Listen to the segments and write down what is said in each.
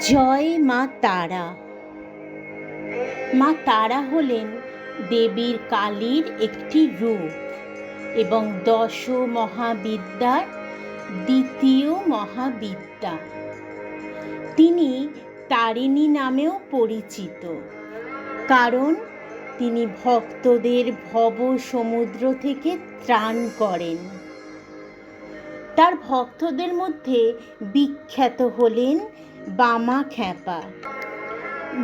জয় মা তারা। মা তারা হলেন দেবীর কালীর একটি রূপ এবং দশ মহাবিদ্যার দ্বিতীয় মহাবিদ্যা। তিনি তারিণী নামেও পরিচিত। কারণ তিনি ভক্তদের ভব সমুদ্র থেকে ত্রাণ করেন। তার ভক্তদের মধ্যে বিখ্যাত হলেন বামা খ্যাপা,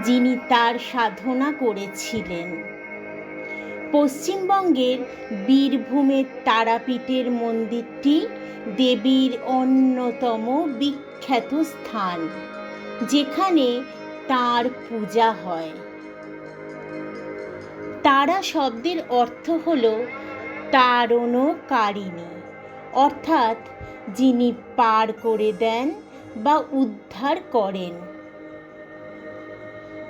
যিনি তার সাধনা করেছিলেন। পশ্চিমবঙ্গের বীরভূমের তারাপীঠের মন্দিরটি দেবীর অন্যতম বিখ্যাত স্থান, যেখানে তার পূজা হয়। তারা শব্দের অর্থ হল তারণকারিণী, অর্থাৎ যিনি পার করে দেন বা উদ্ধার করেন।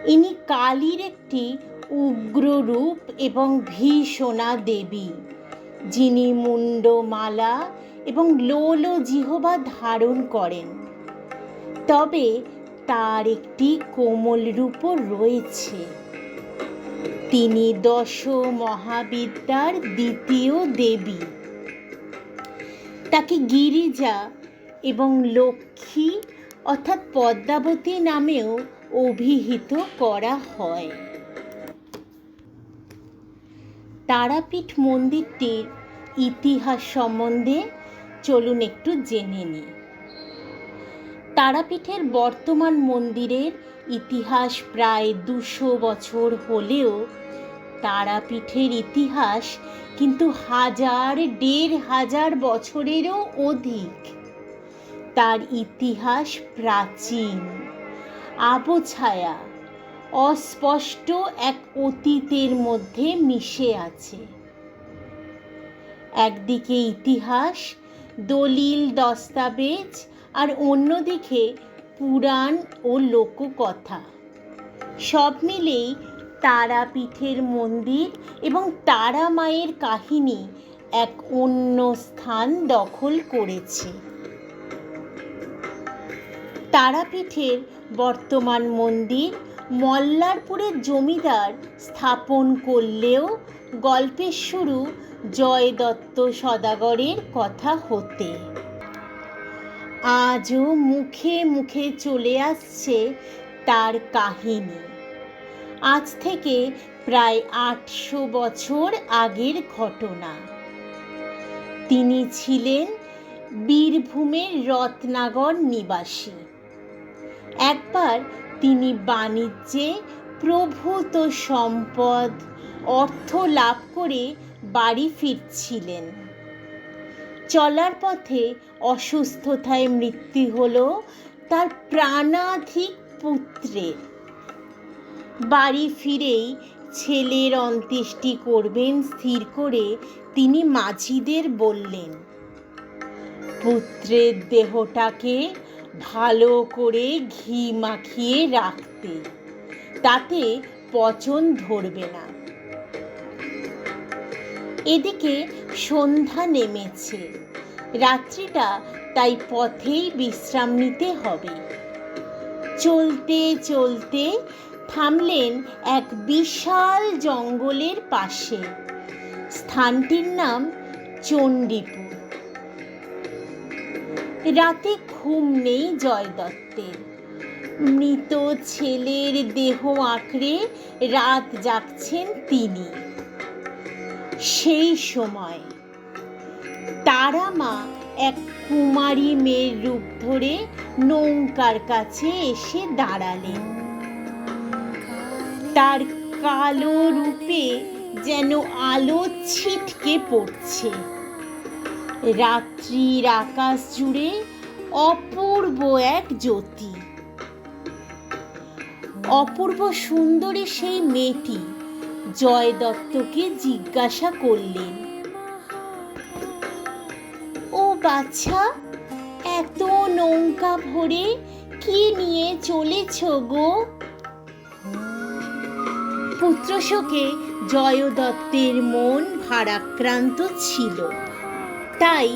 ইনি কালীর একটি উগ্র রূপ এবং ভীষণা দেবী, যিনি মুন্ডমালা এবং লোল জিহবা ধারণ করেন। তবে তার একটি কোমল রূপও রয়েছে। তিনি দশ মহাবিদ্যার দ্বিতীয় দেবী। তাকে গিরিজা এবং লক্ষ্মী, অর্থাৎ পদ্মাবতী নামেও অভিহিত করা হয়। তারাপীঠ মন্দিরটির ইতিহাস সম্বন্ধে চলুন একটু জেনে নিই। তারাপীঠের বর্তমান মন্দিরের ইতিহাস প্রায় দুশো বছর হলেও তারাপীঠের ইতিহাস কিন্তু হাজার, দেড় হাজার বছরেরও অধিক। তার ইতিহাস প্রাচীন। আবছায়া অস্পষ্ট এক অতীতের মধ্যে মিশে আছে। একদিকে ইতিহাস, দলিল, দস্তাবেজ, আর অন্যদিকে পুরাণ ও লোককথা। সব মিলেই তারাপীঠের মন্দির এবং তারা মায়ের কাহিনী এক অন্য স্থান দখল করেছে। তারাপীঠের বর্তমান মন্দির মল্লারপুরের জমিদার স্থাপন করলেও গল্পের শুরু জয় দত্ত সদাগরের কথা হতে। আজও মুখে মুখে চলে আসছে তার কাহিনী। আজ থেকে প্রায় আটশো বছর আগের ঘটনা। তিনি ছিলেন বীরভূমের রত্নাগর নিবাসী। একবার তিনি বাণিজ্যে প্রভূত সম্পদ, অর্থ লাভ করে বাড়ি ফিরছিলেন। চলার পথে অসুস্থতায় মৃত্যু হল তার প্রাণাধিক পুত্রের। বাড়ি ফিরেই ছেলের অন্ত্যেষ্টি করবেন স্থির করে তিনি মাঝিদের বললেন, পুত্রের দেহটাকে ভালো করে ঘি মাখিয়ে রাখতে। তাতে পচন ধরবে না। এদিকে সন্ধ্যা নেমেছে। রাত্রিটা তাই পথেই বিশ্রাম নিতে হবে। চলতে চলতে থামলেন এক বিশাল জঙ্গলের পাশে। স্থানটির নাম চণ্ডীপুর। রাতে ঘুম নেই জয় দত্তের মৃত ছেলের দেহ আঁকড়ে রাত জাগছেন তিনি। সেই সময় তারা মা এক কুমারী মেয়ের রূপ ধরে নৌকার কাছে এসে দাঁড়ালেন। তার কালো রূপে যেন আলো ছিটকে পড়ছে। রাত্রির আকাশ জুড়ে অপূর্ব এক জ্যোতি। অপূর্ব সুন্দরী সেই মেয়েটি জয় দত্তকে জিজ্ঞাসা করলেন, ও বাচ্চা এত নৌকা ভরে কি নিয়ে চলেছ গো? পুত্রশোকে জয় দত্তের মন ভারাক্রান্ত ছিল। তাই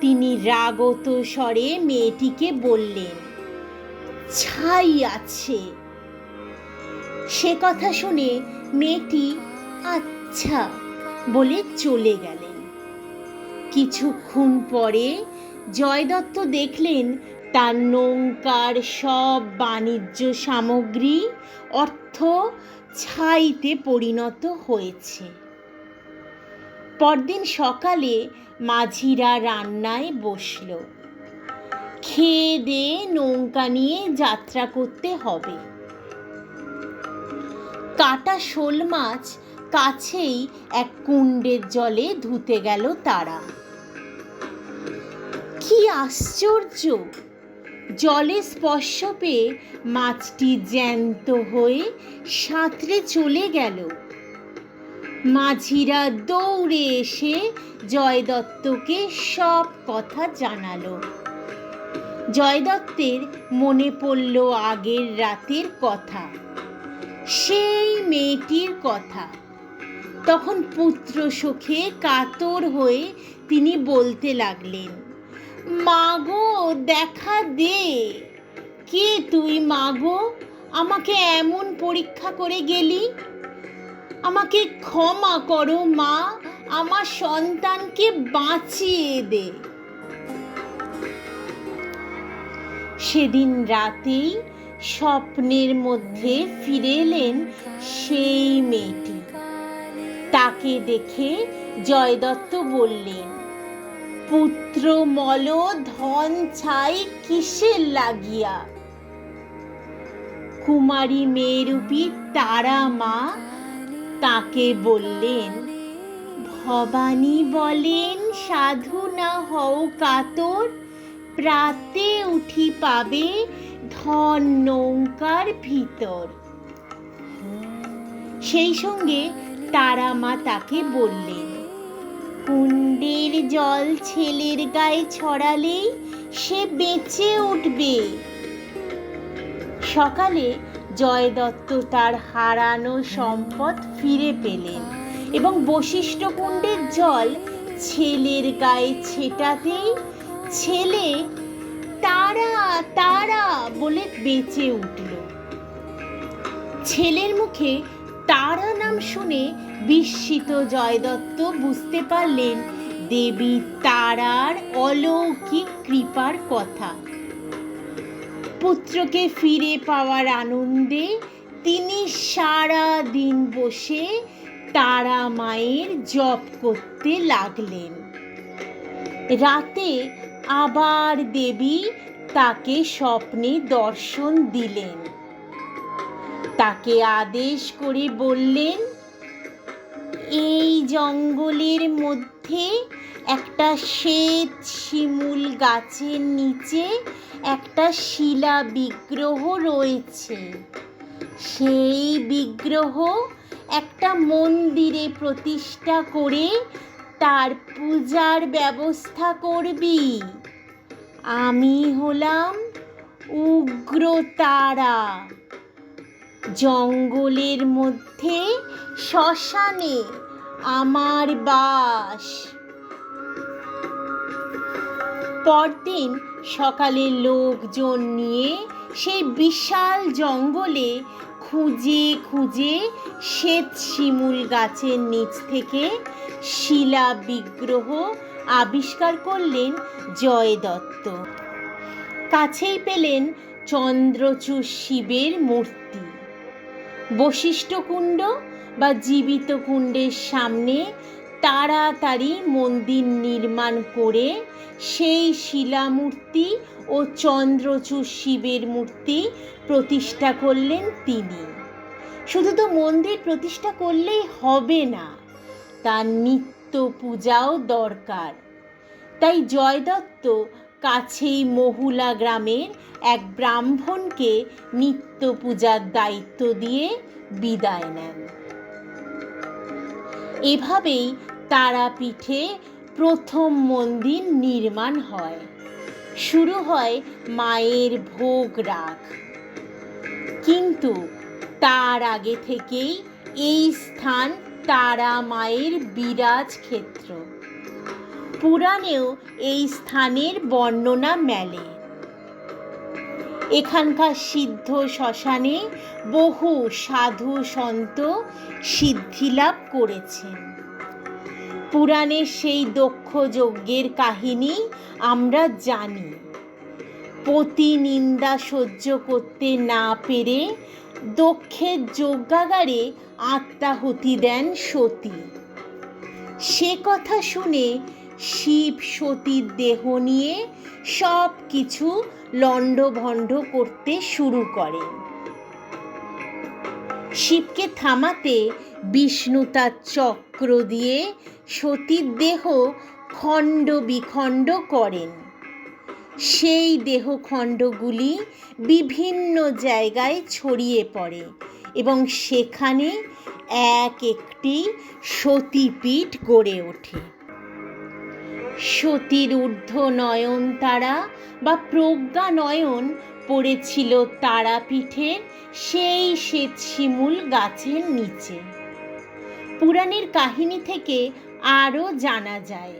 তিনি রাগত স্বরে মেয়েটিকে বললেন, ছাই আছে। সে কথা শুনে মেয়েটি আচ্ছা বলে চলে গেলেন। কিছুক্ষণ পরে জয়দত্ত দেখলেন তার নৌকার সব বাণিজ্য সামগ্রী অর্থ ছাইতে পরিণত হয়েছে। পরদিন সকালে মাঝিরা রান্নায় বসল। খেয়ে দিয়ে নৌকা নিয়ে যাত্রা করতে হবে। কাটা শোল মাছ কাছেই এক কুণ্ডের জলে ধুতে গেল তারা। কি আশ্চর্য! জলে স্পর্শ পেয়ে মাছটি জ্যান্ত হয়ে সাঁতরে চলে গেল। মাঝিরা দৌড়ে এসে জয় দত্তকে সব কথা জানালো। জয় দত্তের মনে পড়ল আগের রাতের কথা, সেই মেয়েটির কথা। তখন পুত্র সুখে কাতর হয়ে তিনি বলতে লাগলেন, মাগো, দেখা দে। কে তুই মাগো? আমাকে এমন পরীক্ষা করে গেলি? আমাকে ক্ষমা করো, মা। আমার সন্তানকে বাঁচিয়ে দে। সেদিন রাতেই স্বপ্নের মধ্যে ফিরে এলেন সেই মেয়েটি। তাকে দেখে জয়দত্ত বললেন, পুত্র মল ধন ছাই কিসের লাগিয়া? কুমারী মেয়েরূপী তারা, মা। তাকে বললেন, ভবানী বলেন, সাধু না হও কাতর। প্রাতে উঠি পাবে ধন নৌকার ভিতর। সেই সঙ্গে তারা মা তাকে বললেন, কুণ্ডের জল ছেলের গায়ে ছড়ালেই সে বেঁচে উঠবে। সকালে জয় দত্ত তার হারানো সম্পদ ফিরে পেলেন এবং বশিষ্ঠ কুণ্ডের জল ছেলের গায়ে ছেটাতেই ছেলে, তারা তারা বলে বেঁচে উঠল। ছেলের মুখে তারা নাম শুনে বিস্মিত জয়দত্ত বুঝতে পারলেন, দেবী তারার অলৌকিক কৃপার কথা। পুত্রকে ফিরে পাওয়ার আনন্দে তিনি সারা দিন বসে তারা মায়ের জপ করতে লাগলেন। রাতে আবার দেবী তাকে স্বপ্নে দর্শন দিলেন। তাকে আদেশ করে বললেন, এই জঙ্গলের মধ্যে একটা শ্বেত শিমুল গাছের নিচে একটা শিলা বিগ্রহ রয়েছে। সেই বিগ্রহ একটা মন্দিরে প্রতিষ্ঠা করে তার পূজার ব্যবস্থা করবি। আমি হলাম উগ্র তারা। জঙ্গলের মধ্যে শ্মশানে আমার বাস। পরদিন সকালে লোকজন নিয়ে সেই বিশাল জঙ্গলে খুঁজে খুঁজে শ্বেত শিমুল গাছের নিচ থেকে শিলা বিগ্রহ আবিষ্কার করলেন জয় দত্ত কাছেই পেলেন চন্দ্রচূড় শিবের মূর্তি। বশিষ্ঠ কুণ্ড বা জীবিত কুণ্ডের সামনে তাড়াতাড়ি মন্দির নির্মাণ করে সেই শিলামূর্তি ও চন্দ্রচূড় শিবের মূর্তি প্রতিষ্ঠা করলেন তিনি। শুধু তো মন্দির প্রতিষ্ঠা করলেই হবে না, তার নিত্য পূজাও দরকার। তাই জয়দত্ত কাছেই মহুলা গ্রামের এক ব্রাহ্মণকে নিত্য পূজার দায়িত্ব দিয়ে বিদায় নেন। এভাবেই তারাপীঠে প্রথম মন্দির নির্মাণ হয়। শুরু হয় মায়ের ভোগ রাগ। কিন্তু তার আগে থেকেই এই স্থান তারা মায়ের বিরাজ ক্ষেত্র। পুরাণেও এই স্থানের বর্ণনা মেলে। এখানকার সিদ্ধ শ্মশানে বহু সাধু সন্ত সিদ্ধিলাভ করেছেন। পুরাণের সেই দক্ষ যজ্ঞের কাহিনী আমরা জানি। পতি নিন্দা সহ্য করতে না পেরে দক্ষের যজ্ঞাগারে আত্মাহুতি দেন সতী। সে কথা শুনে শিব সতীর দেহ নিয়ে সব কিছু লণ্ডভণ্ড করতে শুরু করেন শিবকে থামাতে বিষ্ণু তার চক্র দিয়ে সতীর দেহ খণ্ড বিখণ্ড করেন। সেই দেহখণ্ডগুলি বিভিন্ন জায়গায় ছড়িয়ে পড়ে এবং সেখানে এক একটি সতীপীঠ গড়ে ওঠে। সতীর ঊর্ধ্ব নয়ন তারা বা প্রজ্ঞা নয়ন পড়েছিল তারাপীঠের সেই শ্বেত শিমুল গাছের নিচে। পুরাণের কাহিনী থেকে আরও জানা যায়,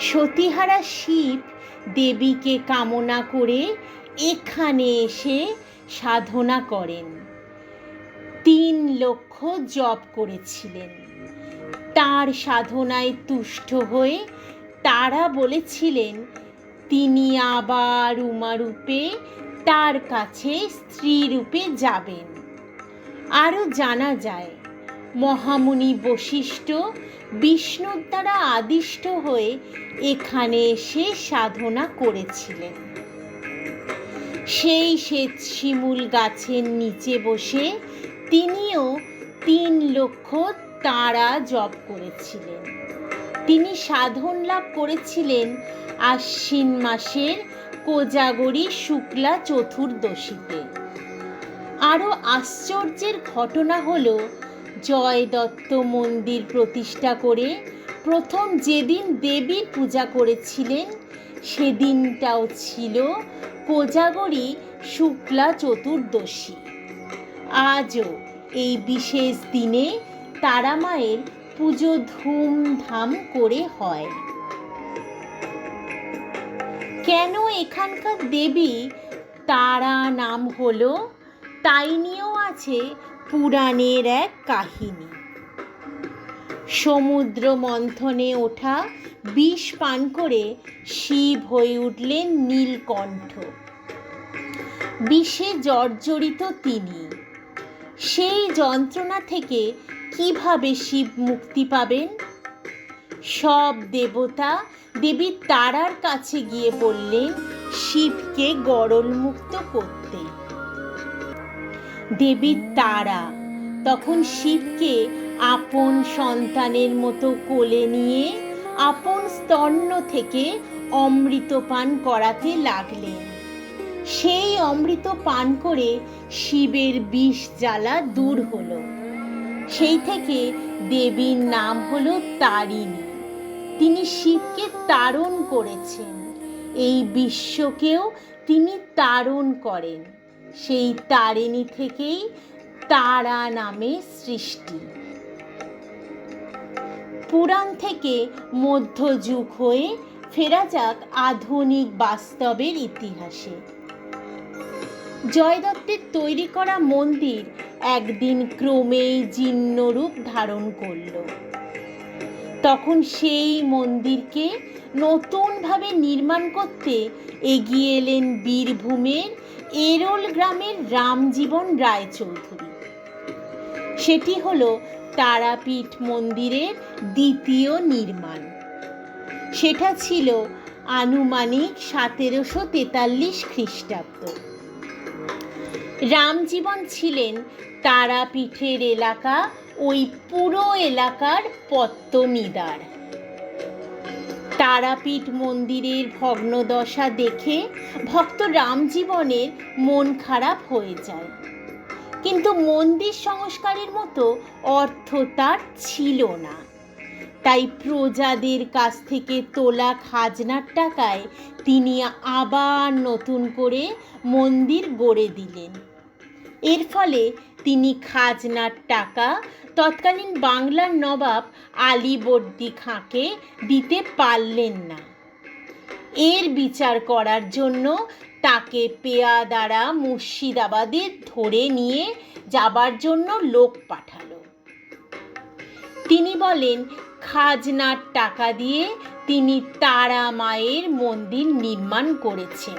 সতীহারা শিব দেবীকে কামনা করে এখানে এসে সাধনা করেন। তিন লক্ষ জপ করেছিলেন। তার সাধনায় তুষ্ট হয়ে তারা বলেছিলেন, তিনি আবার উমারূপে তার কাছে স্ত্রী রূপে যাবেন। আরও জানা যায়, মহামুনি বশিষ্ঠ বিষ্ণুর দ্বারা আদিষ্ট হয়ে এখানে এসে সাধনা করেছিলেন। সেই শ্বেত শিমুল গাছের নিচে বসে তিনিও তিন লক্ষ তারা জপ করেছিলেন। তিনি সাধন লাভ করেছিলেন আশ্বিন মাসের কোজাগরী শুক্লা চতুর্দশীতে। আরও আশ্চর্যের ঘটনা হল, জয় দত্ত মন্দির প্রতিষ্ঠা করে প্রথম যেদিন দেবীর পূজা করেছিলেন, সেদিনটাও ছিল কোজাগরী শুক্লা চতুর্দশী। আজও এই বিশেষ দিনে তারা মায়ের পুজো ধুমধাম করে হয়। কেন এখানকার দেবী তারা নাম হলো? তাই নিয়েও আছে পুরাণের এক কাহিনী। সমুদ্র মন্থনে ওঠা বিষ পান করে শিব হয়ে উঠলেন নীলকণ্ঠ। বিষে জর্জরিত তিনি। সেই যন্ত্রণা থেকে কীভাবে শিব মুক্তি পাবেন? সব দেবতা দেবী তারার কাছে গিয়ে বললেন, শিবকে গরল মুক্ত করতে। দেবী তারা তখন শিবকে আপন সন্তানের মতো কোলে নিয়ে আপন স্তন্য থেকে অমৃত পান করাতে লাগলেন। সেই অমৃত পান করে শিবের বিষ জ্বালা দূর হলো। সেই থেকে দেবীর নাম হলো তারিণী। তিনি শিবকে তারণ করেছেন। এই বিশ্বকেও তিনি তারণ করেন। সেই তারিণী থেকেই তারা নামে সৃষ্টি। পুরাণ থেকে মধ্যযুগ হয়ে ফেরা যাক আধুনিক বাস্তবের ইতিহাসে। জয় দত্তের তৈরি করা মন্দির একদিন ক্রমেই জীর্ণরূপ ধারণ করল। তখন সেই মন্দিরকে নতুনভাবে নির্মাণ করতে এগিয়ে এলেন বীরভূমের এরোল গ্রামের রামজীবন রায়চৌধুরী। সেটি হল তারাপীঠ মন্দিরের দ্বিতীয় নির্মাণ। সেটা ছিল আনুমানিক সতেরোশো তেতাল্লিশ খ্রিস্টাব্দ। রামজীবন ছিলেন তারাপীঠের এলাকা, ওই পুরো এলাকার পত্তনিদার। তারাপীঠ মন্দিরের ভগ্নদশা দেখে ভক্ত রামজীবনের মন খারাপ হয়ে যায়। কিন্তু মন্দির সংস্কারের মতো অর্থ তার ছিল না। তাই প্রজাদের কাছ থেকে তোলা খাজনার টাকায় তিনি আবার নতুন করে মন্দির গড়ে দিলেন। এর ফলে তিনি খাজনার টাকা। তৎকালীন বাংলার নবাব আলীবর্দী খাঁকে দিতে পারলেন না। এর বিচার করার জন্য তাকে পেয়াদারা মুর্শিদাবাদে ধরে নিয়ে যাবার জন্য লোক পাঠালো। তিনি বলেন, খাজনার টাকা দিয়ে তিনি তারা মায়ের মন্দির নির্মাণ করেছেন।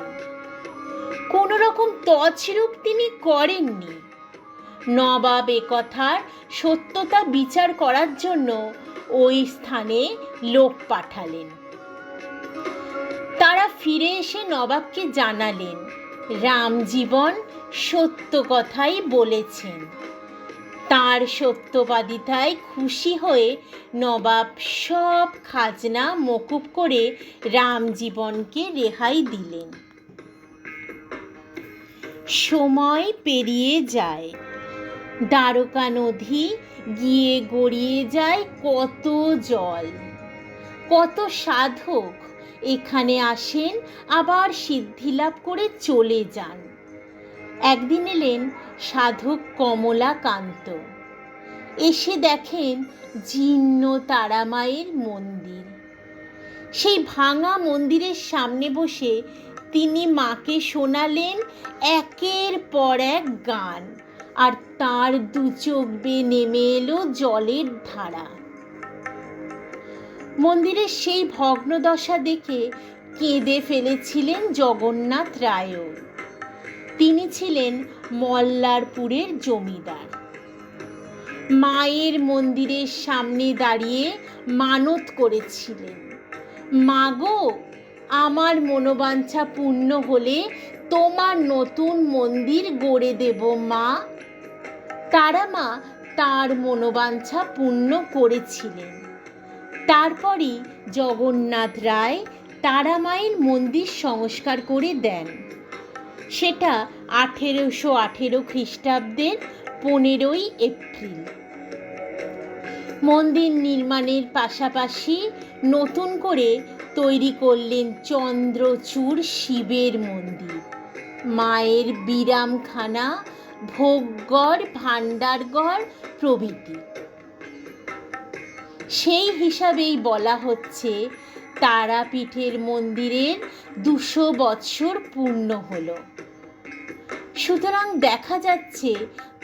কোনো রকম তছরূপ তিনি করেননি। নবাব কথার সত্যতা বিচার করার জন্য ওই স্থানে লোক পাঠালেন। তারা ফিরে এসে নবাবকে জানালেন রামজীবন সত্য কথাই বলেছেন। তার সত্যবাদিতায় খুশি হয়ে নবাব সব খাজনা মকুব করে রামজীবনকে রেহাই দিলেন। সময় পেরিয়ে যায়। দ্বারকা নদী গিয়ে গড়িয়ে যায় কত জল। কত সাধক এখানে আসেন, আবার সিদ্ধিলাভ করে চলে যান। একদিন এলেন সাধক কমলাকান্ত। এসে দেখেন জীর্ণ তারামায়ের মন্দির। সেই ভাঙা মন্দিরের সামনে বসে তিনি মাকে শোনালেন একের পর এক গান, আর তার দু চোখ বেয়ে নেমে এলো জলের ধারা। মন্দিরের সেই ভগ্নদশা দেখে কেঁদে ফেলেছিলেন জগন্নাথ রায়ও। তিনি ছিলেন মল্লারপুরের জমিদার। মায়ের মন্দিরের সামনে দাঁড়িয়ে মানত করেছিলেন। মাগো, আমার মনোবাঞ্ছা পূর্ণ হলে তোমার নতুন মন্দির গড়ে দেব মা। তারা মা তার মনোবাঞ্ছা পূর্ণ করেছিলেন। তারপরই জগন্নাথ রায় তারা মায়ের মন্দির সংস্কার করে দেন। সেটা আঠেরোশো আঠেরো খ্রিস্টাব্দের পনেরোই এপ্রিল। মন্দির নির্মাণের পাশাপাশি নতুন করে তৈরি করলেন চন্দ্রচূড় শিবের মন্দির। মায়ের বিরামখানা ভোগগড়, ভাণ্ডারগড় প্রভৃতি। সেই হিসাবেই বলা হচ্ছে, তারাপীঠের মন্দিরের দুশো বৎসর পূর্ণ হলো। সুতরাং দেখা যাচ্ছে,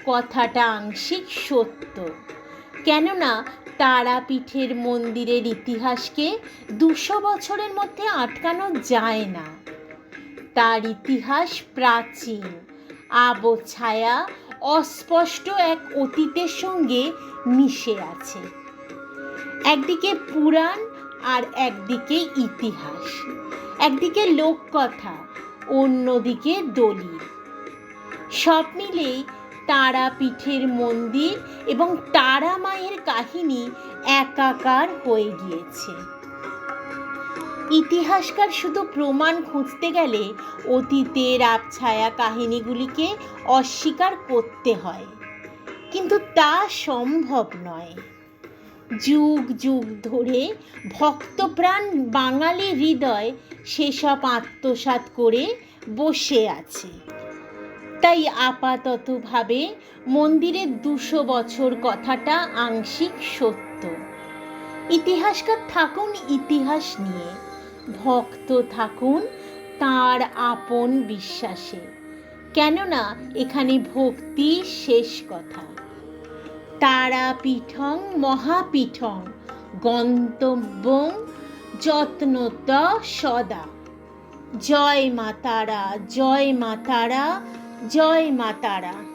কথাটা আংশিক সত্য। কেননা, তারাপীঠের মন্দিরের ইতিহাসকে দুশো বছরের মধ্যে আটকানো যায় না। তার ইতিহাস প্রাচীন। আবছায়া অস্পষ্ট এক অতীতের সঙ্গে মিশে আছে। একদিকে পুরাণ আর একদিকে ইতিহাস। একদিকে লোককথা, অন্যদিকে দলিল। সব মিলেই তারাপীঠের মন্দির এবং তারা মায়ের কাহিনী একাকার হয়ে গিয়েছে। ইতিহাসকার শুধু প্রমাণ খুঁজতে গেলে অতীতের আবছায়া কাহিনীগুলিকে অস্বীকার করতে হয়। কিন্তু তা সম্ভব নয়। যুগ যুগ ধরে ভক্তপ্রাণ বাঙালি হৃদয় সেসব আত্মসাৎ করে বসে আছে। তাই আপাততভাবে মন্দিরের দুশো বছর কথাটা আংশিক সত্য। ইতিহাসকার থাকুন ইতিহাস নিয়ে। ভক্ত থাকুন তার আপন বিশ্বাসে। কেননা এখানে ভক্তি শেষ কথা। তারাপীঠং মহাপীঠং গন্তব্যং যত্নত সদা। জয় মাতারা জয় মাতারা জয় মাতারা